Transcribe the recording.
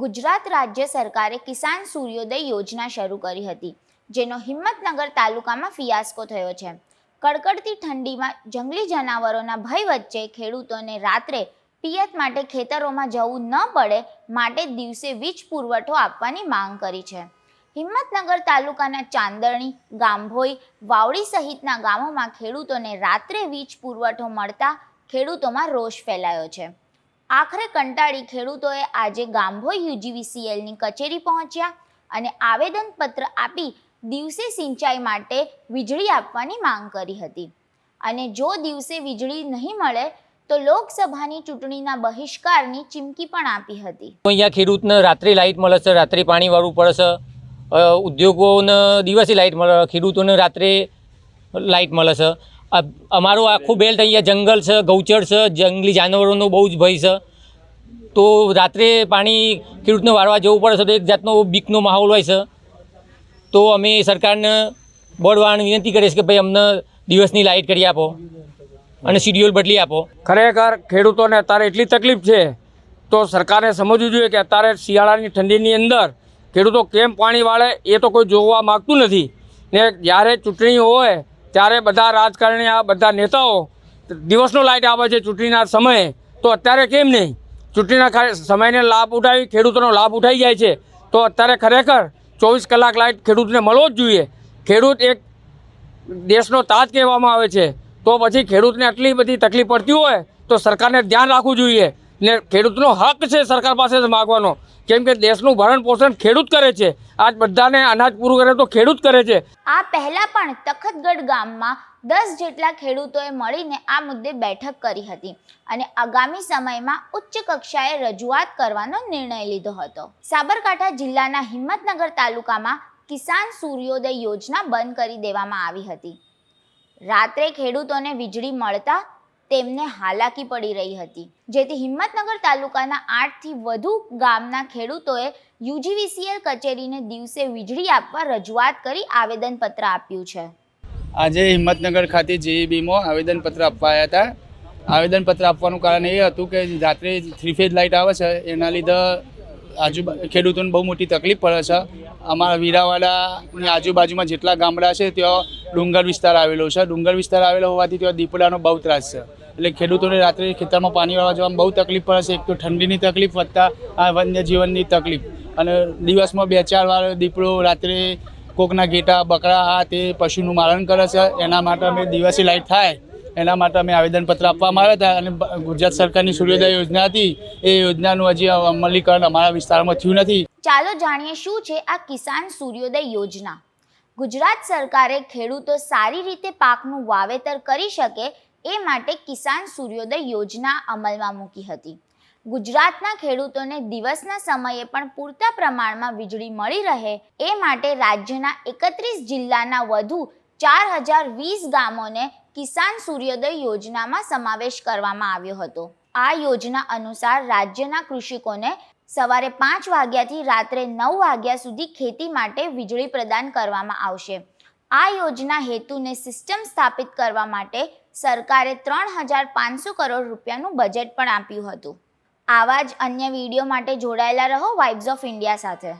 ગુજરાત રાજ્ય સરકારે કિસાન સૂર્યોદય યોજના શરૂ કરી હતી, જેનો હિંમતનગર તાલુકામાં ફિયાસ્કો થયો છે. કડકડતી ઠંડીમાં જંગલી જનાવરોના ભય વચ્ચે ખેડૂતોને રાત્રે પિયત માટે ખેતરોમાં જવું ન પડે માટે દિવસે વીજ પુરવઠો આપવાની માંગ કરી છે. હિંમતનગર તાલુકાના ચાંદરણી, ગાંભોઈ, વાવડી સહિતના ગામોમાં ખેડૂતોને રાત્રે વીજ પુરવઠો મળતા ખેડૂતોમાં રોષ ફેલાયો છે. આખરે કંટાળી ખેડૂતોએ આજે ગાંભોઈ યુજીવીસીએલની કચેરી પહોંચ્યા અને આવેદનપત્ર આપી દિવસે સિંચાઈ માટે વીજળી આપવાની માંગ કરી હતી. અને જો દિવસે વીજળી નહીં મળે, તો લોકસભાની ચૂંટણીના બહિષ્કારની ચીમકી પણ આપી હતી. અહીંયા ખેડૂતને રાત્રે લાઇટ મળે છે, રાત્રે પાણી વાળવું પડે ઉદ્યોગોને દિવસે લાઇટ મળે, ખેડૂતોને રાત્રે લાઇટ મળે છે. અમારો આખું બેલ્ટ અહીંયા જંગલ છે, ગૌચર છે, જંગલી જાનવરોનો બહુ જ ભય છે. તો રાત્રે પાણી ખેડૂતને વાળવા જવું પડે છે તો એક જાતનો બીકનો માહોલ હોય છે. તો અમે સરકારને બળવાણ વિનંતી કરીશ કે ભાઈ અમને દિવસની લાઇટ કરી આપો અને શિડ્યુલ બદલી આપો. ખરેખર ખેડૂતોને અત્યારે એટલી તકલીફ છે તો સરકારે સમજવું જોઈએ કે અત્યારે શિયાળાની ઠંડીની અંદર ખેડૂતો કેમ પાણી વાળે એ તો કોઈ જોવા માગતું નથી. ને જ્યારે ચૂંટણી હોય ત્યારે બધા રાજકારણી, આ બધા નેતાઓ દિવસનો લાઇટ આવે છે ચૂંટણીના સમયે. તો અત્યારે કેમ નહીં? ચૂંટણીના સમયને લાભ ઉઠાવી, ખેડૂતોનો લાભ ઉઠાઈ જાય છે. તો અત્યારે ખરેખર ચોવીસ કલાક લાઇટ ખેડૂતને મળવો જ જોઈએ. ખેડૂત એક દેશનો તાજ કહેવામાં આવે છે. તો પછી ખેડૂતને આટલી બધી તકલીફ પડતી હોય, તો સરકારને ધ્યાન રાખવું જોઈએ. ને ખેડૂતનો હક છે સરકાર પાસે માગવાનો. કેમ કે દેશનું ભરણ પોષણ ખેડૂત કરે છે. આજ બધાને અનાજ પૂરું કરે તો ખેડૂત કરે છે. આ પહેલા પણ તખતગઢ ગામમાં દસ જેટલા ખેડૂતોએ મળીને આ મુદ્દે બેઠક કરી હતી અને આગામી સમયમાં ઉચ્ચ કક્ષાએ રજૂઆત કરવાનો નિર્ણય લીધો હતો. સાબરકાંઠા જિલ્લાના હિંમતનગર તાલુકામાં કિસાન સૂર્યોદય યોજના બંધ કરી દેવામાં આવી હતી. રાત્રે ખેડૂતોને વીજળી મળતા તેમને હાલાકી પડી રહી હતી. જેથી હિંમતનગર તાલુકાના આઠથી વધુ ગામના ખેડૂતોએ યુજીવીસીએલ કચેરીને દિવસે વીજળી આપવા રજૂઆત કરી આવેદનપત્ર આપ્યું છે. આજે હિંમતનગર ખાતે જેઈબીમાં આવેદનપત્ર આપવા આવ્યા હતા. આવેદનપત્ર આપવાનું કારણ એ હતું કે રાત્રે થ્રી ફેઝ લાઇટ આવે છે, એના લીધે આજુ ખેડૂતોને બહુ મોટી તકલીફ પડે છે. અમારા વીરાવાડાની આજુબાજુમાં જેટલા ગામડા છે, ત્યાં ડુંગર વિસ્તાર આવેલો છે. ડુંગર વિસ્તાર આવેલો હોવાથી ત્યાં દીપડાનો બહુ ત્રાસ છે. એટલે ખેડૂતોને રાત્રે ખેતરમાં પાણી વાળવા જવામાં બહુ તકલીફ પડે છે. એક તો ઠંડીની તકલીફ વધતા આ વન્યજીવનની તકલીફ. અને દિવસમાં બે ચાર વાર દીપડો રાત્રે કોકના ઘેટા, બકરા, આ તે પશુનું મારણ કરે છે. એના માટે અમે દિવસે લાઇટ થાય. એના માટે અમે આવેદનપત્ર આપવામાં આવ્યા હતા. અને ગુજરાત સરકારની સૂર્યોદય યોજના હતી. એ યોજનાનું હજી અમલીકરણ અમારા વિસ્તારમાં થયું નથી. ચાલો જાણીએ શું છે આ કિસાન સૂર્યોદય યોજના? ગુજરાત સરકારે ખેડૂતો સારી રીતે પાકનું વાવેતર કરી શકે એ માટે કિસાન સૂર્યોદય યોજના અમલમાં મૂકી હતી. ગુજરાતના ખેડૂતોને દિવસના સમયે પણ પૂરતા પ્રમાણમાં વીજળી મળી રહે એ માટે રાજ્યના એકત્રીસ જિલ્લાના વધુ ચાર હજાર વીસ ગામોને કિસાન સૂર્યોદય યોજનામાં સમાવેશ કરવામાં આવ્યો હતો. આ યોજના અનુસાર રાજ્યના કૃષિકોને સવારે પાંચ વાગ્યાથી રાત્રે નવ વાગ્યા સુધી ખેતી માટે વીજળી પ્રદાન કરવામાં આવશે. આ યોજના હેતુને સિસ્ટમ સ્થાપિત કરવા માટે સરકારે ત્રણ હજાર પાંચસો કરોડ રૂપિયાનું બજેટ પણ આપ્યું હતું. આવા જ અન્ય વીડિયો માટે જોડાયેલા રહો વાઇબ્સ ઓફ ઇન્ડિયા સાથે.